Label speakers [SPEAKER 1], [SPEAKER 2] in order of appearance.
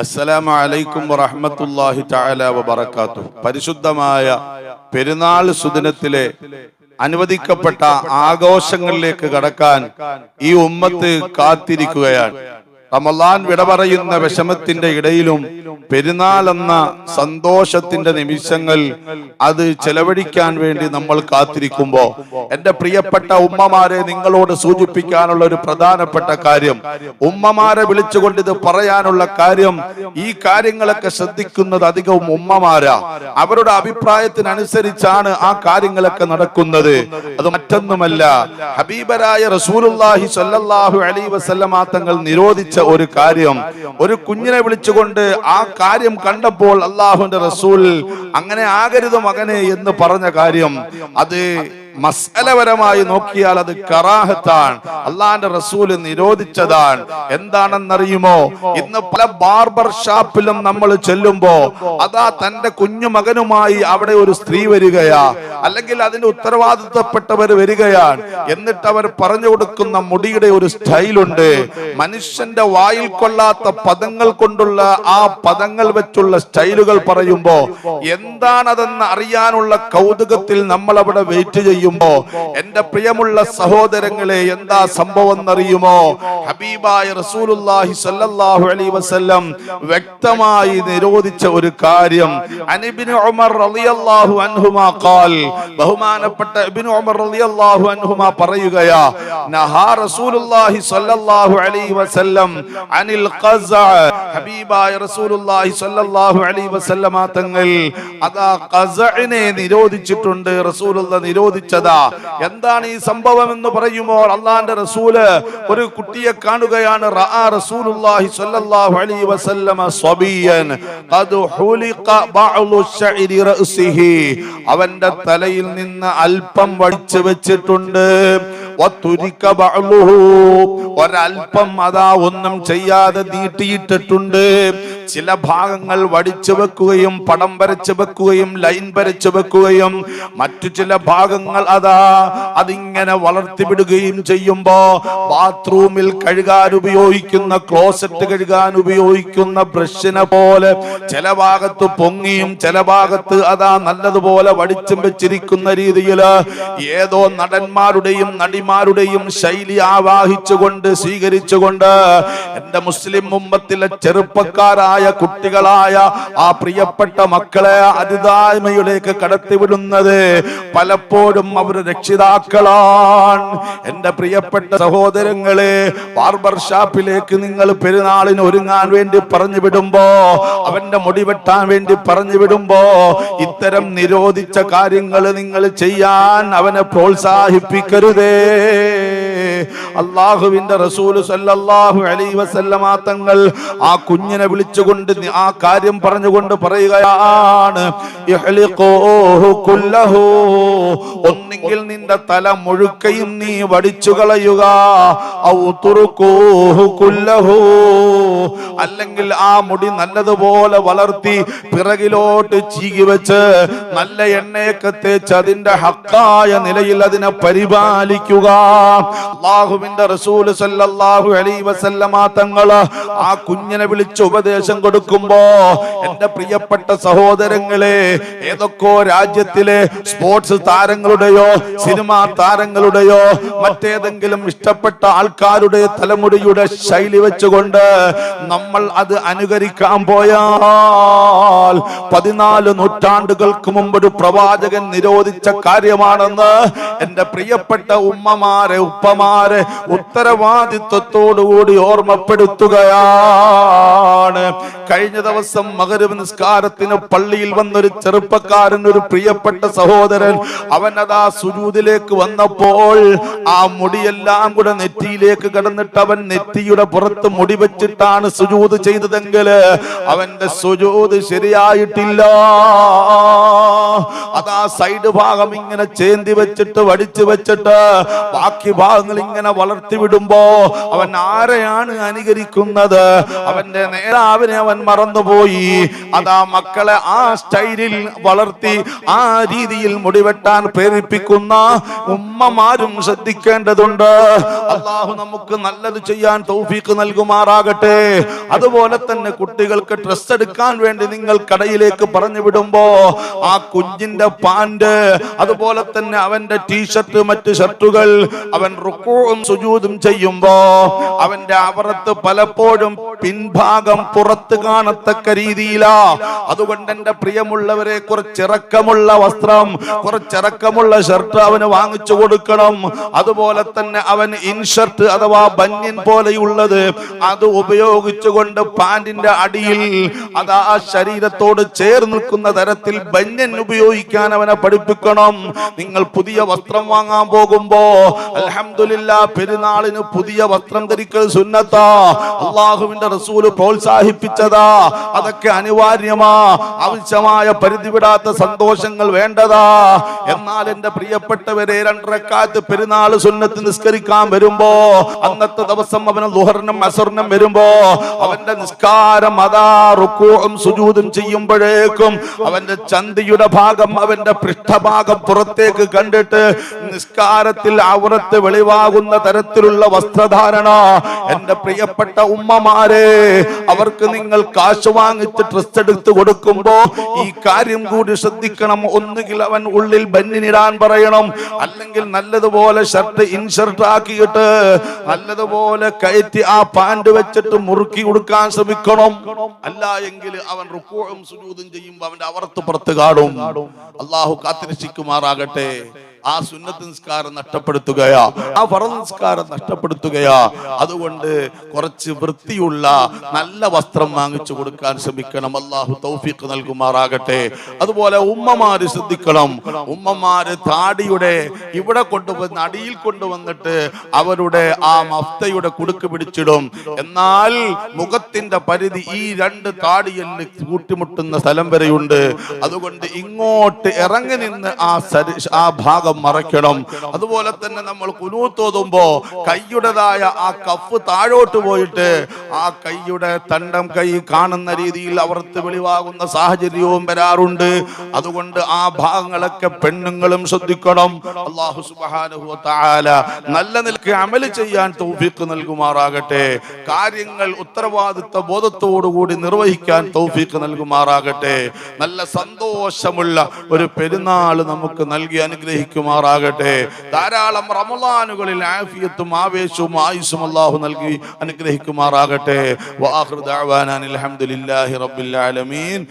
[SPEAKER 1] അസ്സലാമു അലൈക്കും വറഹ്മത്തുള്ളാഹി തആല വബറകാതു പരിശുദ്ധമായ പെരുന്നാൾ സുദിനത്തിലെ അനുവദിക്കപ്പെട്ട ആഘോഷങ്ങളിലേക്ക് കടക്കാൻ ഈ ഉമ്മത്ത് കാത്തിരിക്കുകയാണ്. റമലാൻ വിട പറയുന്ന വിഷമത്തിന്റെ ഇടയിലും പെരുന്നാൾ എന്ന സന്തോഷത്തിന്റെ നിമിഷങ്ങൾ അത് ചെലവഴിക്കാൻ വേണ്ടി നമ്മൾ കാത്തിരിക്കുമ്പോ എന്റെ പ്രിയപ്പെട്ട ഉമ്മമാരെ നിങ്ങളോട് സൂചിപ്പിക്കാനുള്ള ഒരു പ്രധാനപ്പെട്ട കാര്യം ഉമ്മമാരെ വിളിച്ചുകൊണ്ട് ഇത് പറയാനുള്ള കാര്യം ഈ കാര്യങ്ങളൊക്കെ ശ്രദ്ധിക്കുന്നത് അധികവും ഉമ്മമാരാ. അവരുടെ അഭിപ്രായത്തിനനുസരിച്ചാണ് ആ കാര്യങ്ങളൊക്കെ നടക്കുന്നത്. അത് മറ്റൊന്നുമല്ല. ഹബീബരായ റസൂലുള്ളാഹി സ്വല്ലല്ലാഹു അലൈഹി വസല്ലമ തങ്ങൾ നിരോധിച്ച ഒരു കാര്യം ഒരു കുഞ്ഞിനെ വിളിച്ചുകൊണ്ട് ആ കാര്യം കണ്ടപ്പോൾ അള്ളാഹുവിന്റെ റസൂൽ അങ്ങനെ ആകരുത് മകനെ എന്ന് പറഞ്ഞ കാര്യം അത് മസലപരമായി നോക്കിയാൽ അത് കറാഹത്താണ്. അള്ളാന്റെ റസൂൽ നിരോധിച്ചതാണ്. എന്താണെന്നറിയുമോ? ഇന്ന് പല ബാർബർ ഷാപ്പിലും നമ്മൾ ചെല്ലുമ്പോ അതാ തന്റെ കുഞ്ഞു മകനുമായി അവിടെ ഒരു സ്ത്രീ വരികയാ. അല്ലെങ്കിൽ അതിന് ഉത്തരവാദിത്തപ്പെട്ടവർ വരികയാണ്. എന്നിട്ട് അവർ പറഞ്ഞു കൊടുക്കുന്ന മുടിയുടെ ഒരു സ്റ്റൈലുണ്ട്. മനുഷ്യന്റെ വായിൽ കൊള്ളാത്ത പദങ്ങൾ കൊണ്ടുള്ള ആ പദങ്ങൾ വെച്ചുള്ള സ്റ്റൈലുകൾ പറയുമ്പോ എന്താണതെന്ന് അറിയാനുള്ള കൗതുകത്തിൽ നമ്മൾ അവിടെ വെയിറ്റ് ചെയ്യുമ്പോ എന്റെ പ്രിയമുള്ള സഹോദരങ്ങളെ എന്താ സംഭവം എന്നറിയുമോ ഹബീബായ റസൂലുള്ളാഹി സല്ലല്ലാഹു അലൈഹി വസല്ലം വ്യക്തമായി നിരോധിച്ച ഒരു കാര്യം. അനിബിൻ ഉമർ റളിയല്ലാഹു അൻഹുമാ ഖാൽ ബഹുമാനപ്പെട്ട ഇബ്നു ഉമർ റളിയല്ലാഹു അൻഹുമാ പറയുകയാ നഹാ റസൂലുള്ളാഹി സല്ലല്ലാഹു അലൈഹി വസല്ലം അനിൽ ഖസ. ഹബീബായ റസൂലുള്ളാഹി സല്ലല്ലാഹു അലൈഹി വസല്ലമ തങ്ങൾ അതാ ഖസഇനെ നിരോധിച്ചിട്ടുണ്ട് റസൂലുള്ള നിരോധിച്ചതാ എന്താണ് ഈ സംഭവം എന്ന് പറയുമ്പോൾ അള്ളാന്റെ റസൂൽ ഒരു കുട്ടിയെ കാണുകയാണ്. അവന്റെ തലയിൽ നിന്ന് അല്പം വടിച്ചു വെച്ചിട്ടുണ്ട്. ഒരൽപ്പം അതാ ഒന്നും ചെയ്യാതെ നീട്ടിയിട്ടിട്ടുണ്ട്. ചില ഭാഗങ്ങൾ വടിച്ചു വെക്കുകയും പടം വരച്ചു വെക്കുകയും ലൈൻ വരച്ചു വെക്കുകയും മറ്റു ചില ഭാഗങ്ങൾ അതാ അതിങ്ങനെ വളർത്തിവിടുകയും ചെയ്യുമ്പോ ബാത്റൂമിൽ കഴുകാൻ ഉപയോഗിക്കുന്ന ക്ലോസറ്റ് കഴുകാൻ ഉപയോഗിക്കുന്ന ബ്രഷിനെ പോലെ ചില ഭാഗത്ത് പൊങ്ങിയും ചില ഭാഗത്ത് അതാ നല്ലതുപോലെ വടിച്ചും വെച്ചിരിക്കുന്ന രീതിയിൽ ഏതോ നടന്മാരുടെയും നടിമാരുടെയും ശൈലി ആവാഹിച്ചുകൊണ്ട് സ്വീകരിച്ചുകൊണ്ട് എന്റെ മുസ്ലിം മുമ്പത്തിലെ ചെറുപ്പക്കാരായ കുട്ടികളായ ആ പ്രിയപ്പെട്ട മക്കളെ അതിതായ്മയിലേക്ക് കടത്തിവിടുന്നത് പലപ്പോഴും അവർ രക്ഷിതാക്കളാണ്. എന്റെ പ്രിയപ്പെട്ട സഹോദരങ്ങളെ ബാർബർ ഷാപ്പിലേക്ക് നിങ്ങൾ പെരുന്നാളിന് ഒരുങ്ങാൻ വേണ്ടി പറഞ്ഞു വിടുമ്പോ അവന്റെ മുടി വെട്ടാൻ വേണ്ടി പറഞ്ഞു വിടുമ്പോ ഇത്തരം നിരോധിച്ച കാര്യങ്ങൾ നിങ്ങൾ ചെയ്യാൻ അവനെ പ്രോത്സാഹിപ്പിക്കരുതേ. അള്ളാഹുവിന്റെ റസൂൽ സല്ലല്ലാഹു അലൈ വസല്ലമ തങ്ങൾ ആ കുഞ്ഞിനെ വിളിച്ചുകൊണ്ട് ആ കാര്യം പറഞ്ഞുകൊണ്ട് പറയുകയാണ്. ഒന്നെങ്കിൽ നിന്റെ തല മുഴുക്കയും നീ വടിച്ചു കളയുക. അല്ലെങ്കിൽ ആ മുടി നല്ലതുപോലെ വളർത്തി പിറകിലോട്ട് ചീകി വെച്ച് നല്ല എണ്ണയൊക്കെ തേച്ച് അതിന്റെ ഹക്കായ നിലയിൽ അതിനെ പരിപാലിക്കുക അള്ളാഹുവിന്റെ റസൂൽ സല്ലല്ലാഹു അലൈഹി വസല്ലമ തങ്ങൾ ആ കുഞ്ഞിനെ വിളിച്ച് ഉപദേശം കൊടുക്കുമ്പോ എന്റെ പ്രിയപ്പെട്ട സഹോദരങ്ങളെ ഏതൊക്കെ രാജ്യത്തിലെ സ്പോർട്സ് താരങ്ങളുടെയോ സിനിമാ താരങ്ങളുടെയോ മറ്റേതെങ്കിലും ഇഷ്ടപ്പെട്ട ആൾക്കാരുടെ തലമുടിയുടെ ശൈലി വെച്ചുകൊണ്ട് നമ്മൾ അത് അനുകരിക്കാൻ പോയാൽ പതിനാല് നൂറ്റാണ്ടുകൾക്ക് മുമ്പ് ഒരു പ്രവാചകൻ നിരോധിച്ച കാര്യമാണെന്ന് എന്റെ പ്രിയപ്പെട്ട ഉമ്മമാരെ ഉപ്പമാരെ ഉത്തരവാദിത്വത്തോടുകൂടി ഓർമ്മപ്പെടുത്തുകയാണ്. കഴിഞ്ഞ ദിവസം മകരവ് നിസ്കാരത്തിന് പള്ളിയിൽ വന്നൊരു ചെറുപ്പക്കാരൻ ഒരു പ്രിയപ്പെട്ട സഹോദരൻ അവൻ അതാ സുജൂതിലേക്ക് വന്നപ്പോൾ ആ മുടിയെല്ലാം കൂടെ നെറ്റിയിലേക്ക് കടന്നിട്ട് അവൻ നെറ്റിയുടെ പുറത്ത് മുടി വെച്ചിട്ടാണ് സുജൂത് ചെയ്തതെങ്കിൽ അവന്റെ സുജൂത് ശരിയായിട്ടില്ല. അതാ സൈഡ് ഭാഗം ഇങ്ങനെ ചേന്തി വെച്ചിട്ട് വടിച്ചു വെച്ചിട്ട് ബാക്കി ഭാഗങ്ങൾ ഇങ്ങനെ വളർത്തിവിടുമ്പോ അവൻ ആരെയാണ് അനുകരിക്കുന്നത്? അവന്റെ നേതാവിനെ അവൻ മറന്നുപോയി. അതാ മക്കളെ ആ സ്റ്റൈലിൽ വളർത്തി ആ രീതിയിൽ മുടിവെട്ടാൻ പ്രേരിപ്പിക്കുന്ന ഉമ്മമാരും ശ്രദ്ധിക്കേണ്ടതുണ്ട്. അള്ളാഹു നമുക്ക് നല്ലത് ചെയ്യാൻ തൗഫീക്ക് നൽകുമാറാകട്ടെ. അതുപോലെ തന്നെ കുട്ടികൾക്ക് ഡ്രസ് എടുക്കാൻ വേണ്ടി നിങ്ങൾ കടയിലേക്ക് പറഞ്ഞു വിടുമ്പോ ആ കുഞ്ഞിന്റെ പാന്റ് അതുപോലെ തന്നെ അവന്റെ ടീഷർട്ട് മറ്റ് ഷർട്ടുകൾ അവൻ റുക്കോവും സുജൂതും ചെയ്യുമ്പോ അവന്റെ അവറത്ത് പലപ്പോഴും പിൻഭാഗം പുറത്ത് കാണത്തക്ക രീതിയിലാ. അതുകൊണ്ട് എന്റെ പ്രിയമുള്ളവരെ കുറച്ചിറക്കമുള്ള വസ്ത്രം കുറച്ചിറക്കമുള്ള ഷർട്ട് അവന് വാങ്ങിച്ചു കൊടുക്കണം. അതുപോലെ തന്നെ അവൻ ഇൻഷർട്ട് അഥവാ ബന്യൻ പോലെയുള്ളത് അത് ഉപയോഗിച്ചുകൊണ്ട് പാന്റിന്റെ അടിയിൽ അത് ആ ശരീരത്തോട് ചേർന്ന് നിൽക്കുന്ന തരത്തിൽ ബന്യൻ ഉപയോഗിക്കാൻ അവനെ പഠിപ്പിക്കണം. നിങ്ങൾ പുതിയ വസ്ത്രം വാങ്ങാൻ പോകുമ്പോ അലഹമില്ല പെരുന്നാളിന് പുതിയ വസ്ത്രം ധരിക്കൽ സുന്നത്താ. അള്ളാഹുവിന്റെ റസൂൽ പ്രോത്സാഹിപ്പിച്ചതാ. അതൊക്കെ അനിവാര്യമാ. ആവശ്യമായ പരിധി വിടാത്ത സന്തോഷങ്ങൾ വേണ്ടതാ. എന്നാൽ എന്റെ പ്രിയപ്പെട്ടവരെ രണ്ടരക്കാലത്ത് പെരുന്നാൾ സുന്നത്ത് നിസ്കരിക്കാൻ വരുമ്പോ അന്നത്തെ ദിവസം അവന് ലുഹറിനും അസറിനും വരുമ്പോ അവന്റെ നിസ്കാരം അതാ റുക്കൂറും സുജൂതും ചെയ്യുമ്പോഴേക്കും അവന്റെ ചന്തിയുടെ ഭാഗം അവന്റെ പൃഷ്ഠഭാഗം പുറത്തേക്ക് കണ്ടിട്ട് നിസ്കാരത്തിൽ അവറത്ത് വെളിവാകുന്ന തരത്തിലുള്ള വസ്ത്രധാരണ. എന്റെ പ്രിയപ്പെട്ട ഉമ്മമാരെ അവർക്ക് നിങ്ങൾ കാശ് വാങ്ങിച്ച് ഡ്രസ് എടുത്ത് കൊടുക്കുമ്പോ ഈ കാര്യം കൂടി ശ്രദ്ധിക്കണം. ഒന്നുകിൽ അവൻ ഉള്ളിൽ ബന്നിനിടാൻ പറയണം. അല്ലെങ്കിൽ നല്ലതുപോലെ ഷർട്ട് ഇൻഷർട്ട് ആക്കിയിട്ട് നല്ലതുപോലെ കയറ്റി ആ പാന്റ് വെച്ചിട്ട് മുറുക്കി കൊടുക്കാൻ ശ്രമിക്കണം. അല്ല എങ്കിൽ അവൻ റുക്കോഴും സുജൂതും ചെയ്യുമ്പോ അവന്റെ അവർത്ത് പുറത്ത് കാണും. അള്ളാഹു കാത്തിരക്ഷിക്കുമാറാകട്ടെ. ആ സുന്നത്ത് നിസ്കാരം നഷ്ടപ്പെടുത്തുകയാ ആ ഫറ നിസ്കാരം നഷ്ടപ്പെടുത്തുകയാ. അതുകൊണ്ട് കുറച്ച് വൃത്തിയുള്ള നല്ല വസ്ത്രം വാങ്ങിച്ചു കൊടുക്കാൻ ശ്രമിക്കണം. അള്ളാഹു തൗഫീഖ് നൽകുമാറാകട്ടെ. അതുപോലെ ഉമ്മമാര് ശ്രദ്ധിക്കണം. ഉമ്മമാര് താടിയുടെ ഇവിടെ കൊണ്ടുവന്ന് അടിയിൽ കൊണ്ടുവന്നിട്ട് അവരുടെ ആ മഫ്തയുടെ കുടുക്ക് പിടിച്ചിടും. എന്നാൽ മുഖത്തിന്റെ പരിധി ഈ രണ്ട് താടിയിൽ കൂട്ടിമുട്ടുന്ന സ്ഥലം വരെയുണ്ട്. അതുകൊണ്ട് ഇങ്ങോട്ട് ഇറങ്ങി നിന്ന് ആ ആ ഭാഗം മറയ്ക്കണം. അതുപോലെ തന്നെ നമ്മൾ കുനൂത്തോതുമ്പോ കൈയുടേതായ ആ കഫ് താഴോട്ട് പോയിട്ട് ആ കൈയുടെ തണ്ടം കൈ കാണുന്ന രീതിയിൽ അവർത്ത് വെളിവാകുന്ന സാഹചര്യവും വരാറുണ്ട്. അതുകൊണ്ട് ആ ഭാഗങ്ങളൊക്കെ പെണ്ണുങ്ങളും ശ്രദ്ധിക്കണം. അള്ളാഹു സുബ്ഹാനഹു വ നല്ല നിലയ്ക്ക് അമൽ ചെയ്യാൻ തൗഫീഖ് നൽകുമാറാകട്ടെ. കാര്യങ്ങൾ ഉത്തരവാദിത്വ ബോധത്തോടുകൂടി നിർവഹിക്കാൻ തൗഫീഖ് നൽകുമാറാകട്ടെ. നല്ല സന്തോഷമുള്ള ഒരു പെരുന്നാൾ നമുക്ക് നൽകി അനുഗ്രഹിക്കുമാറാകട്ടെ ധാരാളം റമലാനുകളിൽ ആഫിയത്തും ആവേശവും ആയുസ്സും അള്ളാഹു നൽകി അനുഗ്രഹിക്കുമാറാകട്ടെ. വആഖിറു അലൈക്കും അനിൽ ഹംദുലില്ലാഹി റബ്ബിൽ ആലമീൻ.